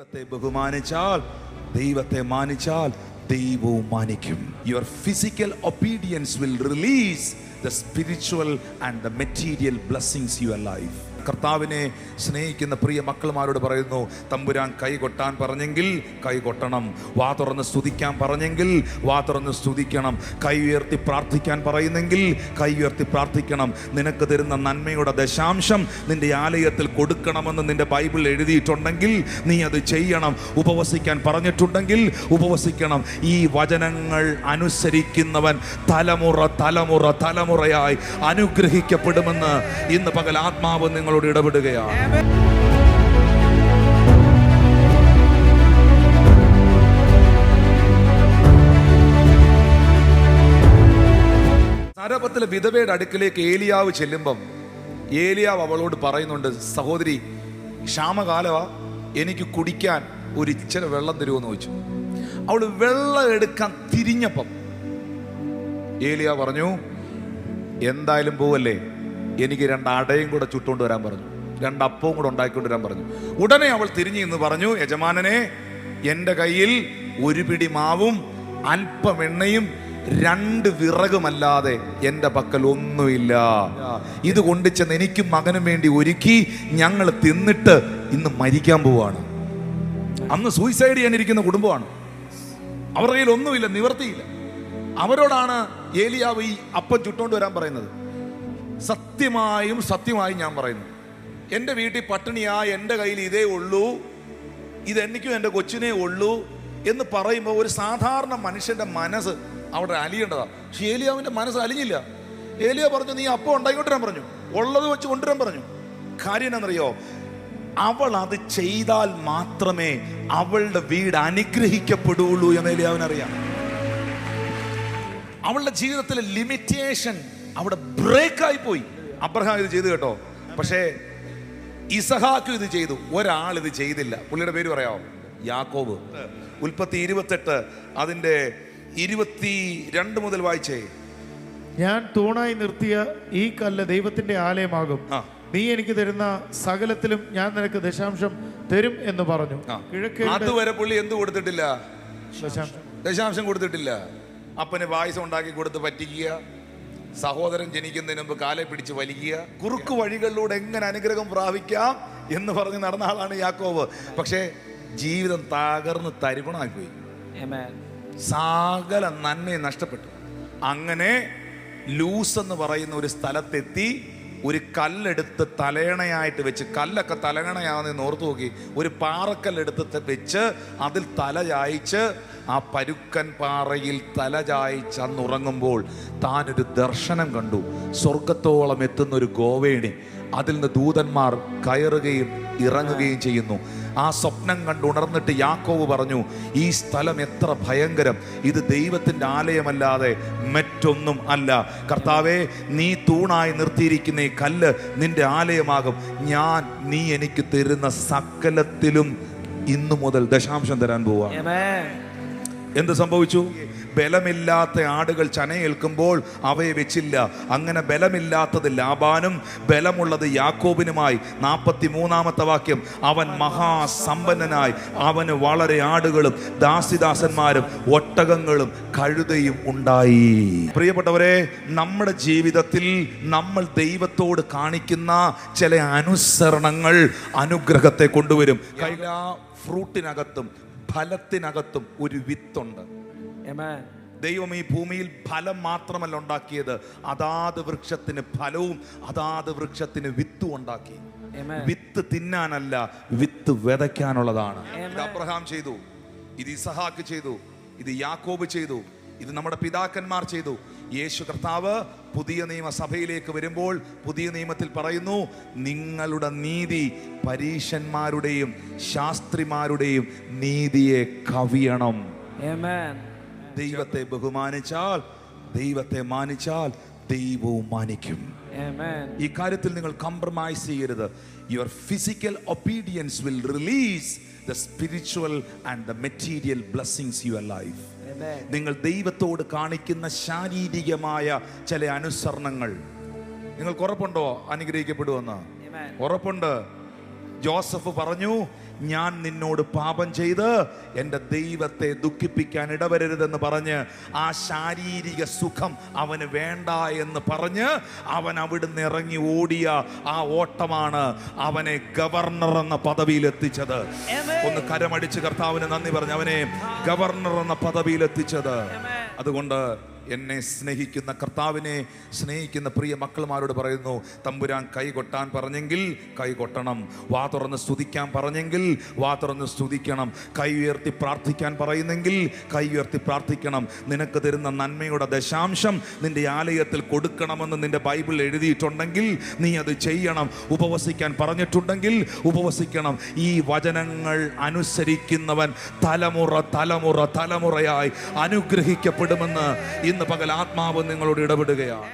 ദൈവത്തെ ബഹുമാനിച്ചാൽ ദൈവത്തെ മാനിച്ചാൽ ദൈവവും മാനിക്കും. Your physical obedience will release the spiritual and the material blessings your life കർത്താവിനെ സ്നേഹിക്കുന്ന പ്രിയ മക്കളുമാരോട് പറയുന്നു തമ്പുരാൻ കൈ കൊട്ടാൻ പറഞ്ഞെങ്കിൽ കൈ കൊട്ടണം. വാ തുറന്ന് സ്തുതിക്കാൻ പറഞ്ഞെങ്കിൽ വാ തുറന്ന് സ്തുതിക്കണം. കൈ ഉയർത്തി പ്രാർത്ഥിക്കാൻ പറയുന്നെങ്കിൽ കൈ ഉയർത്തി പ്രാർത്ഥിക്കണം. നിനക്ക് തരുന്ന നന്മയുടെ ദശാംശം നിന്റെ ആലയത്തിൽ കൊടുക്കണമെന്ന് നിന്റെ ബൈബിൾ എഴുതിയിട്ടുണ്ടെങ്കിൽ നീ അത് ചെയ്യണം. ഉപവസിക്കാൻ പറഞ്ഞിട്ടുണ്ടെങ്കിൽ ഉപവസിക്കണം. ഈ വചനങ്ങൾ അനുസരിക്കുന്നവൻ തലമുറ തലമുറ തലമുറയായി അനുഗ്രഹിക്കപ്പെടുമെന്ന് ഇന്ന് പകൽ ആത്മാവ് നിങ്ങളോട് ഇടപെടുകയാണ്. നരപത്തിലെ വിധവയുടെ അടുക്കിലേക്ക് ഏലിയാവ് ചെല്ലുമ്പം ഏലിയാവ് അവളോട് പറയുന്നുണ്ട് സഹോദരി ക്ഷാമകാലമാ എനിക്ക് കുടിക്കാൻ ഒരു ഇച്ചിരി വെള്ളം തരുമെന്ന് ചോദിച്ചു. അവൾ വെള്ളം എടുക്കാൻ തിരിഞ്ഞപ്പം ഏലിയാവ് പറഞ്ഞു എന്തായാലും പോവല്ലേ? എനിക്ക് രണ്ട് അടയും കൂടെ ചുട്ടുകൊണ്ട് വരാൻ പറഞ്ഞു. രണ്ട് അപ്പവും കൂടെ ഉണ്ടാക്കിക്കൊണ്ട് വരാൻ പറഞ്ഞു. ഉടനെ അവൾ തിരിഞ്ഞു എന്ന് പറഞ്ഞു യജമാനനെ എന്റെ കയ്യിൽ ഒരു പിടി മാവും അല്പം എണ്ണയും രണ്ട് വിറകുമല്ലാതെ എന്റെ പക്കൽ ഒന്നുമില്ല. ഇത് കൊണ്ട് ചെന്ന് എനിക്കും മകനും വേണ്ടി ഒരുക്കി ഞങ്ങൾ തിന്നിട്ട് ഇന്ന് മരിക്കാൻ പോവാണ്. അന്ന് സൂയിസൈഡ് ചെയ്യാനിരിക്കുന്ന കുടുംബമാണ്. അവരുടെ കയ്യിൽ ഒന്നുമില്ല നിവർത്തിയില്ല. അവരോടാണ് ഏലിയാവ് ഈ അപ്പം ചുട്ടോണ്ട് വരാൻ പറയുന്നത്. സത്യമായും സത്യമായും ഞാൻ പറയുന്നു. എന്റെ വീട്ടിൽ പട്ടിണിയാ എന്റെ കയ്യിൽ ഇതേ ഉള്ളൂ ഇത് എനിക്കും എന്റെ കൊച്ചിനേ ഉള്ളൂ എന്ന് പറയുമ്പോൾ ഒരു സാധാരണ മനുഷ്യന്റെ മനസ്സ് അവിടെ അലിയേണ്ടതാണ് പക്ഷെ ഏലിയാവിന്റെ മനസ്സ് അലിഞ്ഞില്ല. ഏലിയ പറഞ്ഞു നീ അപ്പം ഉണ്ടായിക്കൊണ്ടിരാൻ പറഞ്ഞു. ഉള്ളത് വെച്ച് കൊണ്ടുവരാൻ പറഞ്ഞു. കാര്യം എന്നറിയോ അവൾ അത് ചെയ്താൽ മാത്രമേ അവളുടെ വീട് അനുഗ്രഹിക്കപ്പെടുകയുള്ളൂ എന്ന് ഏലിയാവിനറിയാം. അവളുടെ ജീവിതത്തിലെ ലിമിറ്റേഷൻ അവിടെ ബ്രേക്കായി പോയി അബ്രഹാം ഇത് ചെയ്തു കേട്ടോ. പക്ഷേ ഇസഹാക്കും ഇത് ചെയ്തു. ഒരാൾ ഇത് ചെയ്തില്ല. പുള്ളിയുടെ പേര് പറയാമോ? യാക്കോബ്. ഉൽപ്പത്തി ഇരുപത്തെട്ട് അതിന്റെ ഇരുപത്തി രണ്ട് മുതൽ വായിച്ചേ. ഞാൻ തൂണായി നിർത്തിയ ഈ കല്ല് ദൈവത്തിന്റെ ആലയമാകും. നീ എനിക്ക് തരുന്ന സകലത്തിലും ഞാൻ നിനക്ക് ദശാംശം തരും എന്ന് പറഞ്ഞു. കിഴക്ക് അതുവരെ പുള്ളി എന്ത് കൊടുത്തിട്ടില്ല? ദശാംശം കൊടുത്തിട്ടില്ല. അപ്പന് പായസം ഉണ്ടാക്കി കൊടുത്ത് പറ്റിക്കുക. സഹോദരൻ ജനിക്കുന്നതിന് മുമ്പ് കാലെ പിടിച്ച് വലിക്കുക. കുറുക്ക് വഴികളിലൂടെ എങ്ങനെ അനുഗ്രഹം പ്രാപിക്കാം എന്ന് പറഞ്ഞ് നടന്ന ആളാണ് യാക്കോബ്. പക്ഷേ ജീവിതം തകർന്ന് തരിപ്പണമായിപ്പോയി. Amen. സകല നന്മയെ നഷ്ടപ്പെട്ടു. അങ്ങനെ ലൂസ് എന്ന് പറയുന്ന ഒരു സ്ഥലത്തെത്തി ഒരു കല്ലെടുത്ത് തലയണയായിട്ട് വെച്ച് കല്ലൊക്കെ തലയണയാണെന്ന് ഓർത്തു നോക്കി ഒരു പാറക്കല്ലെടുത്ത് വെച്ച് അതിൽ തല ചായ്ച്ച് ആ പരുക്കൻ പാറയിൽ തല ചായ്ച്ച് അന്ന് ഉറങ്ങുമ്പോൾ താനൊരു ദർശനം കണ്ടു. സ്വർഗത്തോളം എത്തുന്ന ഒരു ഗോവേണി. അതിൽ നിന്ന് ദൂതന്മാർ കയറുകയും ഇറങ്ങുകയും ചെയ്യുന്നു. ആ സ്വപ്നം കണ്ട് ഉണർന്നിട്ട് യാക്കോവ് പറഞ്ഞു ഈ സ്ഥലം എത്ര ഭയങ്കരം. ഇത് ദൈവത്തിന്റെ ആലയമല്ലാതെ മറ്റൊന്നും അല്ല. കർത്താവെ നീ തൂണായി നിർത്തിയിരിക്കുന്ന ഈ കല്ല് നിന്റെ ആലയമാകും. ഞാൻ നീ എനിക്ക് തരുന്ന സകലത്തിലും ഇന്നു മുതൽ ദശാംശം തരാൻ പോവാ. എന്ത് സംഭവിച്ചു? ബലമില്ലാത്ത ആടുകൾ ചനയേൽക്കുമ്പോൾ അവയെ വെച്ചില്ല. അങ്ങനെ ബലമില്ലാത്തത് ലാബാനും ബലമുള്ളത് യാക്കോബിനുമായി. നാൽപ്പത്തി മൂന്നാമത്തെ വാക്യം അവൻ മഹാസമ്പന്നനായി. അവന് വളരെ ആടുകളും ദാസിദാസന്മാരും ഒട്ടകങ്ങളും കഴുതയും ഉണ്ടായി. പ്രിയപ്പെട്ടവരെ നമ്മുടെ ജീവിതത്തിൽ നമ്മൾ ദൈവത്തോട് കാണിക്കുന്ന ചില അനുസരണങ്ങൾ അനുഗ്രഹത്തെ കൊണ്ടുവരും. ഫ്രൂട്ടിനകത്തും ഫലത്തിനകത്തും ഒരു വിത്തുണ്ട്. ദൈവം ഈ ഭൂമിയിൽ ഫലം മാത്രമല്ല ഉണ്ടാക്കിയത്. അതാത് വൃക്ഷത്തിന് ഫലവും അതാത് വൃക്ഷത്തിന് വിത്തും ഉണ്ടാക്കി. വിത്ത് തിന്നാനല്ല വിത്ത് വിതയ്ക്കാനുള്ളതാണ്. ഇത് അബ്രഹാം ചെയ്തു ഇത് ഇസഹാക്ക് ചെയ്തു ഇത് യാക്കോബ് ചെയ്തു ഇത് നമ്മുടെ പിതാക്കന്മാർ ചെയ്തു. യേശു കർത്താവ് പുതിയ നിയമസഭയിലേക്ക് വരുമ്പോൾ പുതിയ നിയമത്തിൽ പറയുന്നു നിങ്ങളുടെ നീതി പരീശന്മാരുടെയും ശാസ്ത്രിമാരുടെയും നീതിയെ കവിയണം. ദൈവത്തെ ബഹുമാനിച്ചാൽ ദൈവത്തെ മാനിച്ചാൽ ദൈവവും മാനിക്കും. ഈ കാര്യത്തിൽ നിങ്ങൾ കോംപ്രമൈസ് ചെയ്യരുത് your physical obedience will release the spiritual and the material blessings your life Amen. നിങ്ങൾ ദൈവത്തോട് കാണിക്കുന്ന ശാരീരികമായ ചില അനുസരണങ്ങൾ. നിങ്ങൾക്ക് ഉറപ്പുണ്ടോ അനുഗ്രഹിക്കപ്പെടുമെന്ന്. ഉറപ്പുണ്ട്. ജോസഫ് പറഞ്ഞു ഞാൻ നിന്നോട് പാപം ചെയ്ത് എന്റെ ദൈവത്തെ ദുഃഖിപ്പിക്കാൻ ഇടവരരുതെന്ന് പറഞ്ഞ് ആ ശാരീരിക സുഖം അവന് വേണ്ട എന്ന് പറഞ്ഞ് അവൻ അവിടുന്ന് ഇറങ്ങി ഓടിയ ആ ഓട്ടമാണ് അവനെ ഗവർണർ എന്ന പദവിയിൽ എത്തിച്ചത്. ഒന്ന് കരമടിച്ച് കർത്താവിന് നന്ദി പറഞ്ഞു അവനെ ഗവർണർ എന്ന പദവിയിൽ എത്തിച്ചത്. അതുകൊണ്ട് എന്നെ സ്നേഹിക്കുന്ന കർത്താവിനെ സ്നേഹിക്കുന്ന പ്രിയ മക്കളുമാരോട് പറയുന്നു തമ്പുരാൻ കൈ കൊട്ടാൻ പറഞ്ഞെങ്കിൽ കൈ കൊട്ടണം. വാ തുറന്ന് സ്തുതിക്കാൻ പറഞ്ഞെങ്കിൽ വാ തുറന്ന് സ്തുതിക്കണം. കൈ ഉയർത്തി പ്രാർത്ഥിക്കാൻ പറയുന്നെങ്കിൽ കൈ ഉയർത്തി പ്രാർത്ഥിക്കണം. നിനക്ക് തരുന്ന നന്മയുടെ ദശാംശം നിന്റെ ആലയത്തിൽ കൊടുക്കണമെന്ന് നിന്റെ ബൈബിൾ എഴുതിയിട്ടുണ്ടെങ്കിൽ നീ അത് ചെയ്യണം. ഉപവസിക്കാൻ പറഞ്ഞിട്ടുണ്ടെങ്കിൽ ഉപവസിക്കണം. ഈ വചനങ്ങൾ അനുസരിക്കുന്നവൻ തലമുറ തലമുറ തലമുറയായി അനുഗ്രഹിക്കപ്പെടുമെന്ന് ഇന്ന് പകൽ ആത്മാവ് നിങ്ങളോട് ഇടപെടുകയാണ്.